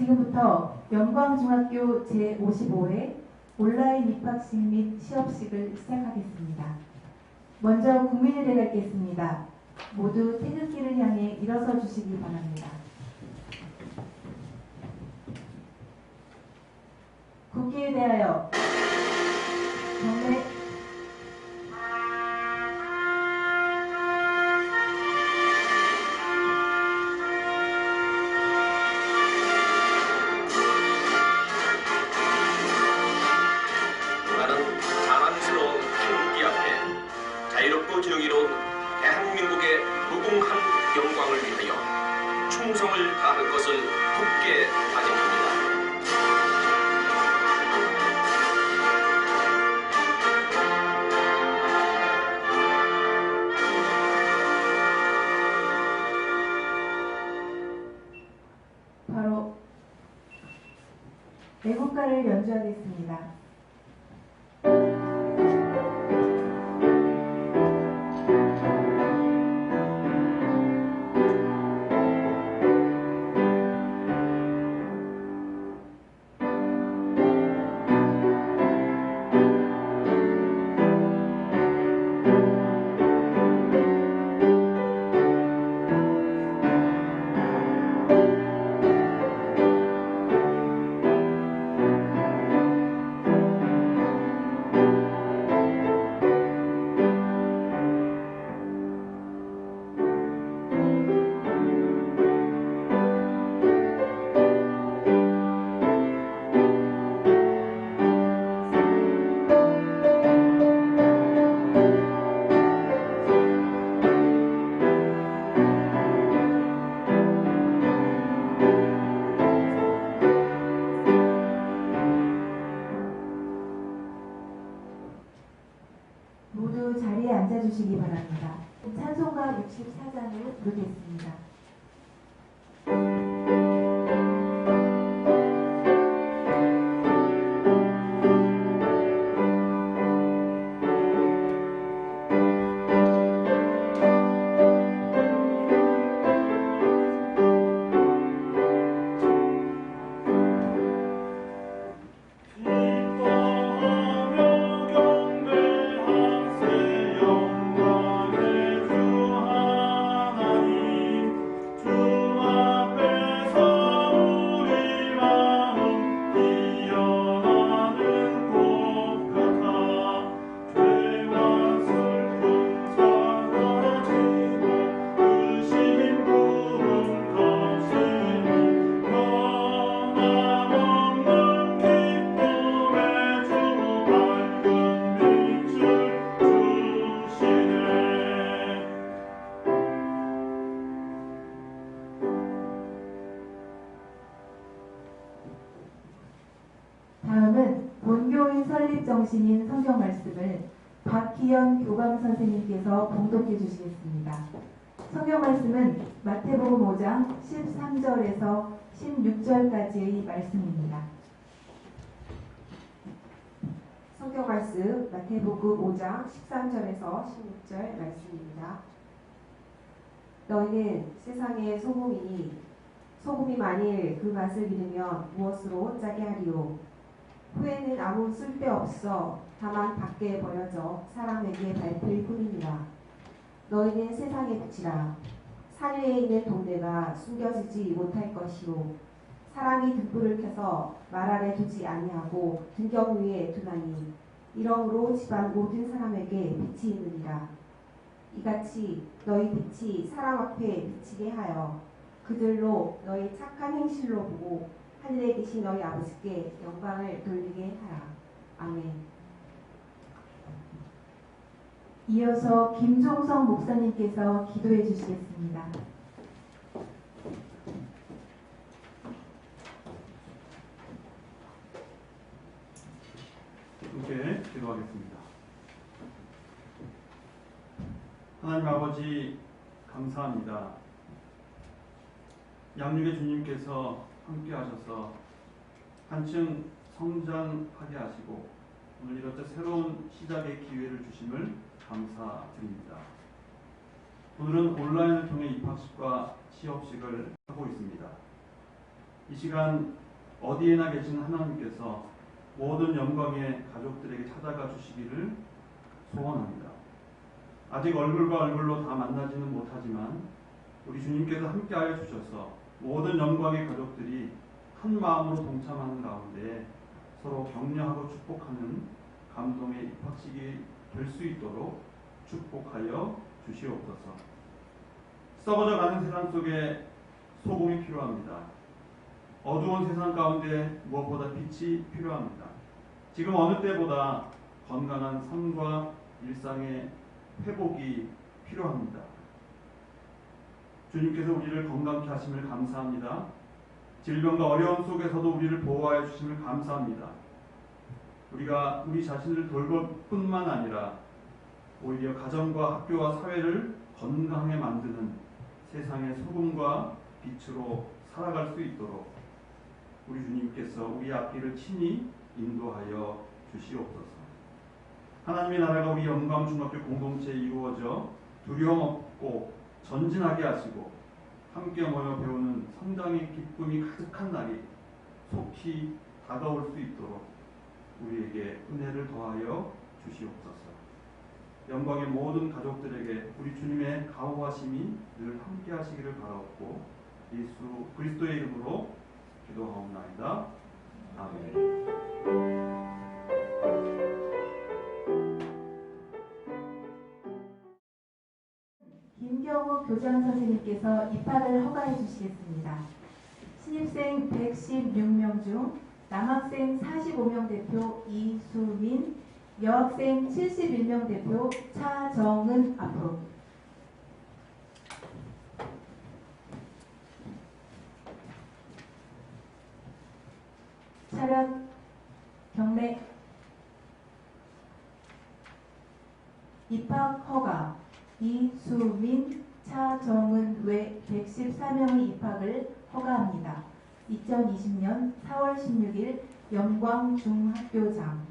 지금부터 영광중학교 제55회 온라인 입학식 및 시업식을 시작하겠습니다. 먼저 국민의례가 있겠습니다. 모두 태극기를 향해 일어서 주시기 바랍니다. 국기에 대하여 애 정신인 성경 말씀을 박희연 교감 선생님께서 봉독해 주시겠습니다. 성경 말씀은 마태복음 5장 13절에서 16절까지의 말씀입니다. 성경 말씀 마태복음 5장 13절에서 16절 말씀입니다. 너희는 세상의 소금이니 소금이 만일 그 맛을 잃으면 무엇으로 짜게 하리요? 후에는 아무 쓸데 없어 다만 밖에 버려져 사람에게 밟힐 뿐이니라. 너희는 세상의 빛이라. 산 위에 있는 동네가 숨겨지지 못할 것이요. 사람이 등불을 켜서 말 아래 두지 아니하고 등경 위에 두나니 이러므로 집안 모든 사람에게 빛이 있느니라. 이같이 너희 빛이 사람 앞에 비치게 하여 그들로 너희 착한 행실로 보고 하늘에 계신 너희 아버지께 영광을 돌리게 하라. 아멘. 이어서 김종성 목사님께서 기도해 주시겠습니다. 함께 기도하겠습니다. 하나님 아버지 감사합니다. 양육의 주님께서 함께 하셔서 한층 성장하게 하시고 오늘 이렇게 새로운 시작의 기회를 주심을 감사드립니다. 오늘은 온라인을 통해 입학식과 시업식을 하고 있습니다. 이 시간 어디에나 계신 하나님께서 모든 영광의 가족들에게 찾아가 주시기를 소원합니다. 아직 얼굴과 얼굴로 다 만나지는 못하지만 우리 주님께서 함께하여 주셔서 모든 영광의 가족들이 한 마음으로 동참하는 가운데 서로 격려하고 축복하는 감동의 입학식이 될 수 있도록 축복하여 주시옵소서. 썩어져 가는 세상 속에 소금이 필요합니다. 어두운 세상 가운데 무엇보다 빛이 필요합니다. 지금 어느 때보다 건강한 삶과 일상의 회복이 필요합니다. 주님께서 우리를 건강케 하심을 감사합니다. 질병과 어려움 속에서도 우리를 보호하여 주심을 감사합니다. 우리가 우리 자신을 돌볼 뿐만 아니라 오히려 가정과 학교와 사회를 건강하게 만드는 세상의 소금과 빛으로 살아갈 수 있도록 우리 주님께서 우리 앞길을 친히 인도하여 주시옵소서. 하나님의 나라가 우리 영광 중학교 공동체에 이루어져 두려움 없고 전진하게 하시고 함께 모여 배우는 성장의 기쁨이 가득한 날이 속히 다가올 수 있도록 우리에게 은혜를 더하여 주시옵소서. 영광의 모든 가족들에게 우리 주님의 가호하심이 늘 함께 하시기를 바라옵고 예수 그리스도의 이름으로 기도하옵나이다. 아멘. 교장 선생님께서 입학을 허가해 주시겠습니다. 신입생 116명 중 남학생 45명 대표 이수민, 여학생 71명 대표 차정은 앞으로. 차렷 경례 입학 허가 이수민, 차정은 외 114명의 입학을 허가합니다. 2020년 4월 16일 영광중학교장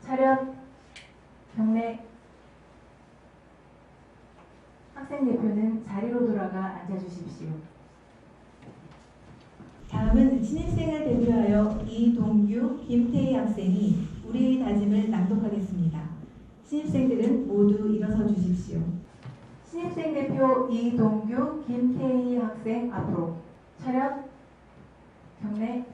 차렷 경례 학생 대표는 자리로 돌아가 앉아주십시오. 다음은 신입생을 대표하여 김태희 학생이 우리의 다짐을 낭독하겠습니다. 신입생들은 모두 일어서 주십시오. 신입생 대표 이동규, 김태희 학생 앞으로 차렷 경례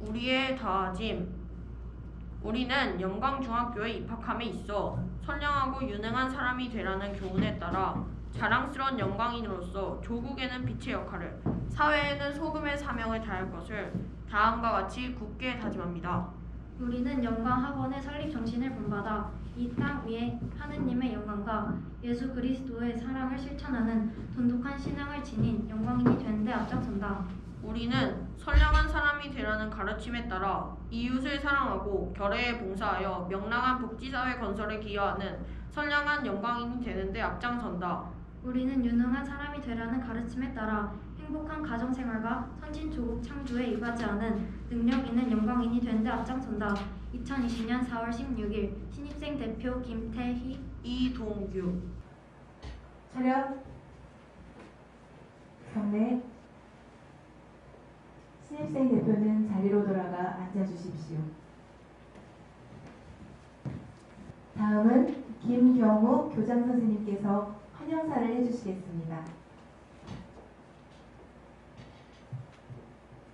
우리의 다짐 우리는 영광중학교에 입학함에 있어 선량하고 유능한 사람이 되라는 교훈에 따라 자랑스러운 영광인으로서 조국에는 빛의 역할을 사회에는 소금의 사명을 다할 것을 다음과 같이 굳게 다짐합니다. 우리는 영광 학원의 설립 정신을 본받아 이 땅 위에 하느님의 영광과 예수 그리스도의 사랑을 실천하는 돈독한 신앙을 지닌 영광인이 되는 데 앞장선다. 우리는 선량한 사람이 되라는 가르침에 따라 이웃을 사랑하고 결애에 봉사하여 명랑한 복지사회 건설에 기여하는 선량한 영광인이 되는데 앞장선다. 우리는 유능한 사람이 되라는 가르침에 따라 행복한 가정생활과 선진 조국 창조에 이바지하는 능력 있는 영광인이 되는데 앞장선다. 2020년 4월 16일 신입생 대표 김태희 이동규 차렷 경례 신입생 대표는 자리로 돌아가 앉아주십시오. 다음은 김경우 교장 선생님께서 환영사를 해주시겠습니다.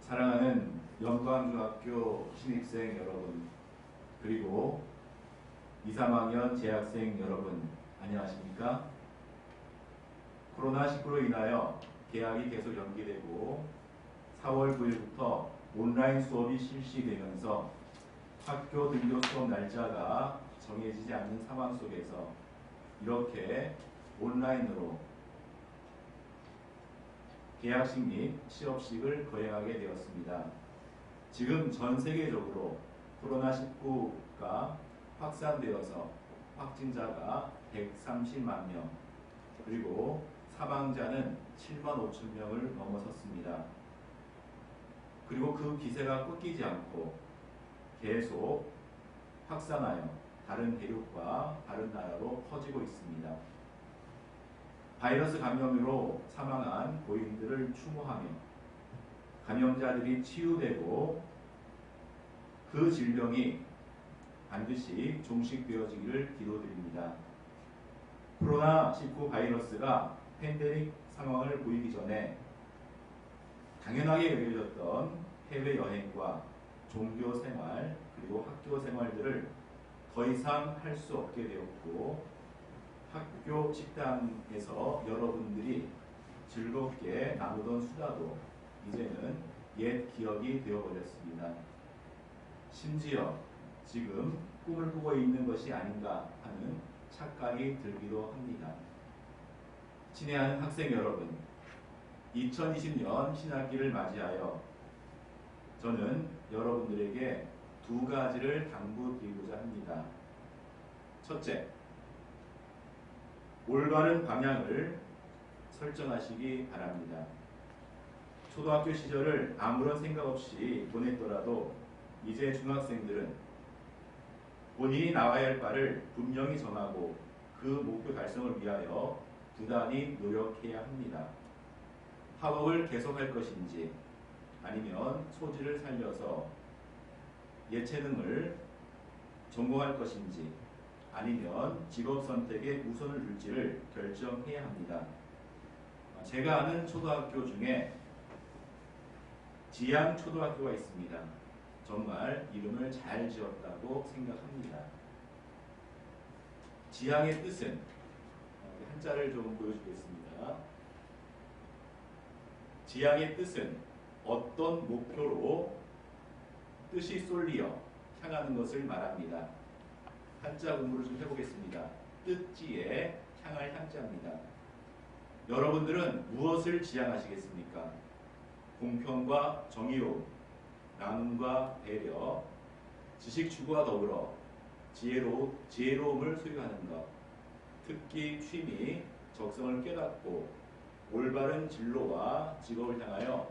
사랑하는 영광중학교 신입생 여러분 그리고 2, 3학년 재학생 여러분 안녕하십니까? 코로나19로 인하여 개학이 계속 연기되고 4월 9일부터 온라인 수업이 실시되면서 학교 등교 수업 날짜가 정해지지 않는 상황 속에서 이렇게 온라인으로 개학식 및 실업식을 거행하게 되었습니다. 지금 전 세계적으로 코로나19가 확산되어서 확진자가 130만 명, 그리고 사망자는 7만 5천 명을 넘어섰습니다. 그리고 그 기세가 꺾이지 않고 계속 확산하여 다른 대륙과 다른 나라로 퍼지고 있습니다. 바이러스 감염으로 사망한 고인들을 추모하며 감염자들이 치유되고 그 질병이 반드시 종식되어지기를 기도드립니다. 코로나19 바이러스가 팬데믹 상황을 보이기 전에 당연하게 여겨졌던 해외 여행과 종교 생활 그리고 학교 생활들을 더 이상 할 수 없게 되었고 학교 식당에서 여러분들이 즐겁게 나누던 수다도 이제는 옛 기억이 되어버렸습니다. 심지어 지금 꿈을 꾸고 있는 것이 아닌가 하는 착각이 들기도 합니다. 친애하는 학생 여러분, 2020년 신학기를 맞이하여 저는 여러분들에게 두 가지를 당부드리고자 합니다. 첫째, 올바른 방향을 설정하시기 바랍니다. 초등학교 시절을 아무런 생각 없이 보냈더라도 이제 중학생들은 본인이 나와야 할 바를 분명히 정하고 그 목표 달성을 위하여 부단히 노력해야 합니다. 학업을 계속할 것인지 아니면 소질을 살려서 예체능을 전공할 것인지 아니면 직업 선택에 우선을 둘지를 결정해야 합니다. 제가 아는 초등학교 중에 지양 초등학교가 있습니다. 정말 이름을 잘 지었다고 생각합니다. 지향의 뜻은 어, 한자를 좀 보여주겠습니다. 지향의 뜻은 어떤 목표로 뜻이 쏠리어 향하는 것을 말합니다. 한자 공부를 좀 해보겠습니다. 뜻지에 향할 향자입니다. 여러분들은 무엇을 지향하시겠습니까? 공평과 정의로움, 나눔과 배려, 지식 추구와 더불어 지혜로, 지혜로움을 소유하는 것, 특기, 취미, 적성을 깨닫고 올바른 진로와 직업을 향하여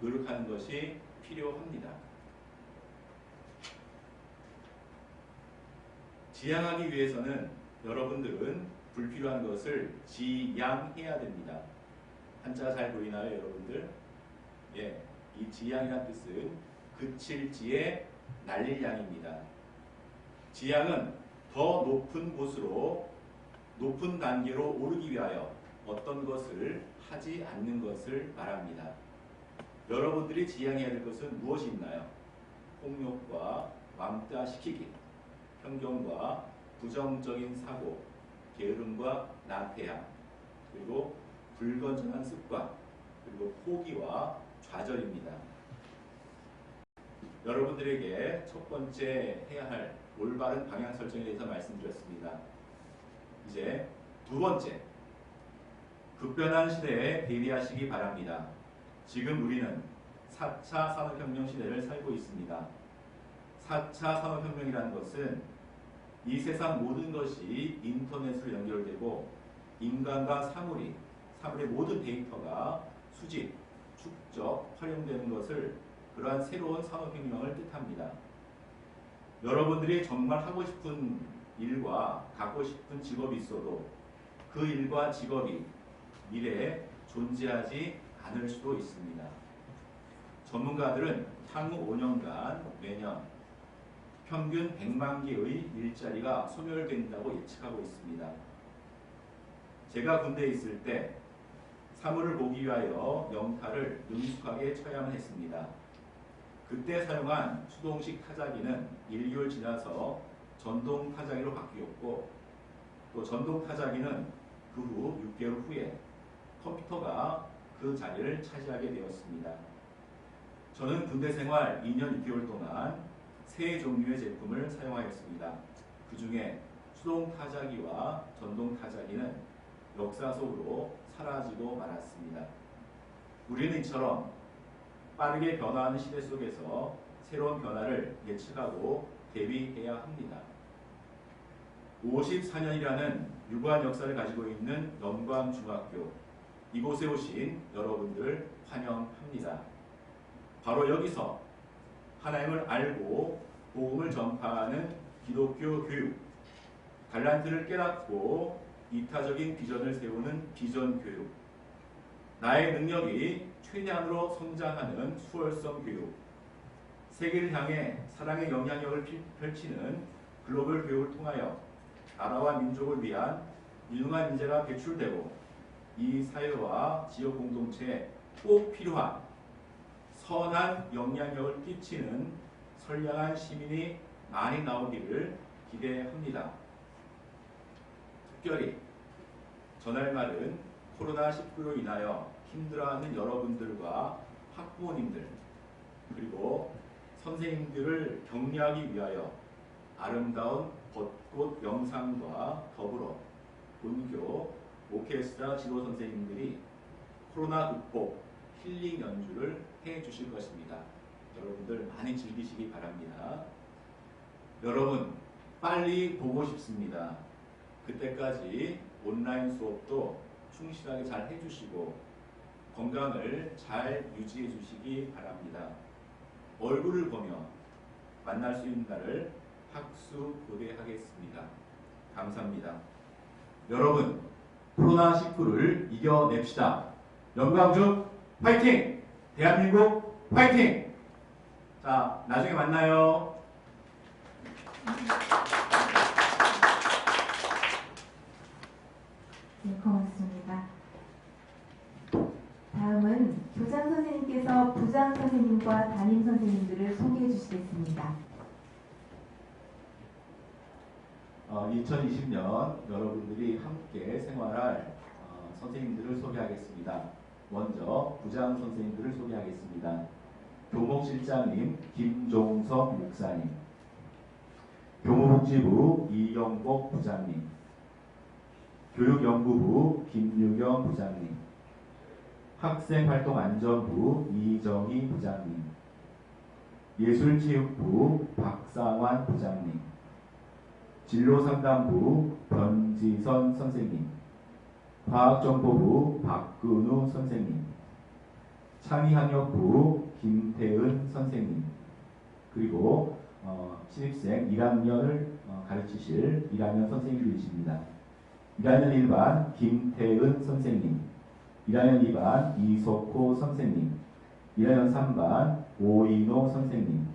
노력하는 것이 필요합니다. 지향하기 위해서는 여러분들은 불필요한 것을 지양해야 됩니다. 한자 잘 보이나요, 여러분들? 예, 이 지향이라는 뜻은 그칠 지에 날릴 양입니다. 지향은 더 높은 곳으로 높은 단계로 오르기 위하여 어떤 것을 하지 않는 것을 말합니다. 여러분들이 지향해야 될 것은 무엇이 있나요? 폭력과 왕따시키기, 편견과 부정적인 사고, 게으름과 나태함, 그리고 불건전한 습관, 그리고 포기와 좌절입니다. 여러분들에게 첫 번째 해야 할 올바른 방향 설정에 대해서 말씀드렸습니다. 이제 두 번째, 급변한 시대에 대비하시기 바랍니다. 지금 우리는 4차 산업혁명 시대를 살고 있습니다. 4차 산업혁명이라는 것은 이 세상 모든 것이 인터넷으로 연결되고 인간과 사물이, 사물의 모든 데이터가 수집, 축적, 활용되는 것을 그러한 새로운 산업혁명을 뜻합니다. 여러분들이 정말 하고 싶은 일과 갖고 싶은 직업이 있어도 그 일과 직업이 미래에 존재하지 않을 수도 있습니다. 전문가들은 향후 5년간 매년 평균 100만 개의 일자리가 소멸된다고 예측하고 있습니다. 제가 군대에 있을 때 사물을 보기 위하여 영타를 능숙하게 쳐야만 했습니다. 그때 사용한 수동식 타자기는 1개월 지나서 전동 타자기로 바뀌었고 또 전동 타자기는 그 후 6개월 후에 컴퓨터가 그 자리를 차지하게 되었습니다. 저는 군대 생활 2년 6개월 동안 세 종류의 제품을 사용하였습니다. 그 중에 수동 타자기와 전동 타자기는 역사 속으로 사라지고 말았습니다. 우리는 이처럼 빠르게 변화하는 시대 속에서 새로운 변화를 예측하고 대비해야 합니다. 54년이라는 유구한 역사를 가지고 있는 영광중학교 이곳에 오신 여러분들 환영합니다. 바로 여기서 하나님을 알고 복음을 전파하는 기독교 교육, 달란트를 깨닫고 이타적인 비전을 세우는 비전 교육, 나의 능력이 최대한으로 성장하는 수월성 교육, 세계를 향해 사랑의 영향력을 펼- 펼치는 글로벌 교육을 통하여 나라와 민족을 위한 유능한 인재가 배출되고 이 사회와 지역 공동체에 꼭 필요한 선한 영향력을 끼치는 선량한 시민이 많이 나오기를 기대합니다. 특별히 전할 말은 코로나19로 인하여 힘들어하는 여러분들과 학부모님들 그리고 선생님들을 격려하기 위하여 아름다운 벚꽃 영상과 더불어 본교 오케스트라 지도 선생님들이 코로나 극복 힐링 연주를 해 주실 것입니다. 여러분들 많이 즐기시기 바랍니다. 여러분 빨리 보고 싶습니다. 그때까지 온라인 수업도 충실하게 잘 해주시고 건강을 잘 유지해 주시기 바랍니다. 얼굴을 보며 만날 수 있는 날을 학수 고대하겠습니다. 감사합니다. 여러분 코로나19를 이겨냅시다. 영광주 파이팅! 대한민국 파이팅! 자 나중에 만나요. 네, 고맙습니다. 다음은 교장 선생님께서 부장 선생님과 담임 선생님들을 소개해 주시겠습니다. 어, 2020년 여러분들이 함께 생활할 어, 선생님들을 소개하겠습니다. 먼저 부장 선생님들을 소개하겠습니다. 교목실장님 김종석 목사님, 교무복지부 이영복 부장님, 교육연구부 김유경 부장님, 학생활동안전부 이정희 부장님, 예술체육부 박상환 부장님, 진로상담부 변지선 선생님, 과학정보부 박근우 선생님, 창의학력부 김태은 선생님, 그리고 어, 신입생 1학년을 어, 가르치실 1학년 선생님이십니다. 1학년 1반 김태은 선생님, 1학년 2반 이석호 선생님, 1학년 3반 오인호 선생님,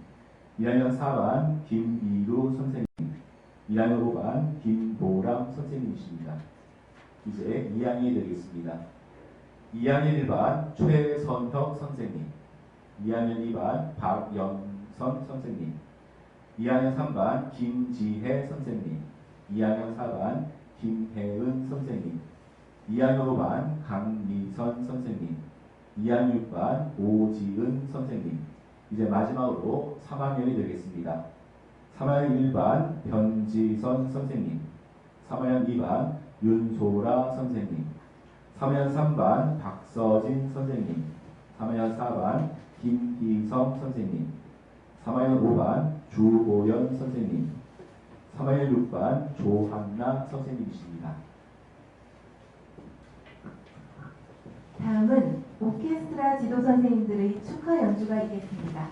1학년 4반 김이루 선생님, 2학년 5반 김보람 선생님이십니다. 이제 2학년이 되겠습니다. 2학년 1반 최선혁 선생님, 2학년 2반 박연선 선생님, 2학년 3반 김지혜 선생님, 2학년 4반 김혜은 선생님, 2학년 5반 강미선 선생님, 2학년 6반 오지은 선생님, 이제 마지막으로 3학년이 되겠습니다. 3학년 1반 변지선 선생님, 3학년 2반 윤소라 선생님, 3학년 3반 박서진 선생님, 3학년 4반 김희성 선생님, 3학년 5반 주보연 선생님, 3학년 6반 조한나 선생님이십니다. 다음은 오케스트라 지도 선생님들의 축하 연주가 있겠습니다.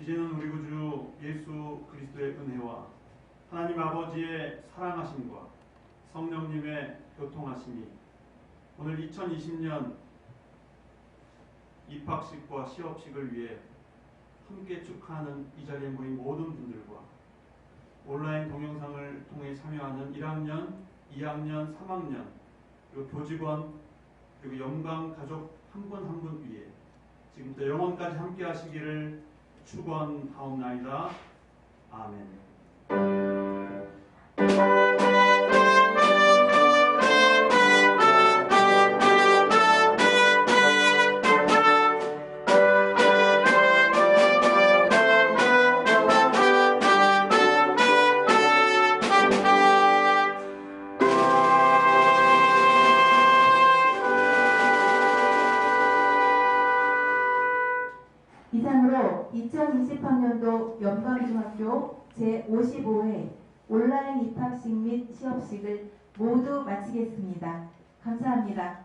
이제는 우리 구주 예수 그리스도의 은혜와 하나님 아버지의 사랑하심과 성령님의 교통하심이 오늘 2020년 입학식과 시업식을 위해 함께 축하하는 이 자리에 모인 모든 분들과 온라인 동영상을 통해 참여하는 1학년, 2학년, 3학년 그리고 교직원 그리고 영광 가족 한 분 한 분 위에 지금부터 영원까지 함께 하시기를 축원하옵나이다. 아멘. 모두 마치겠습니다. 감사합니다.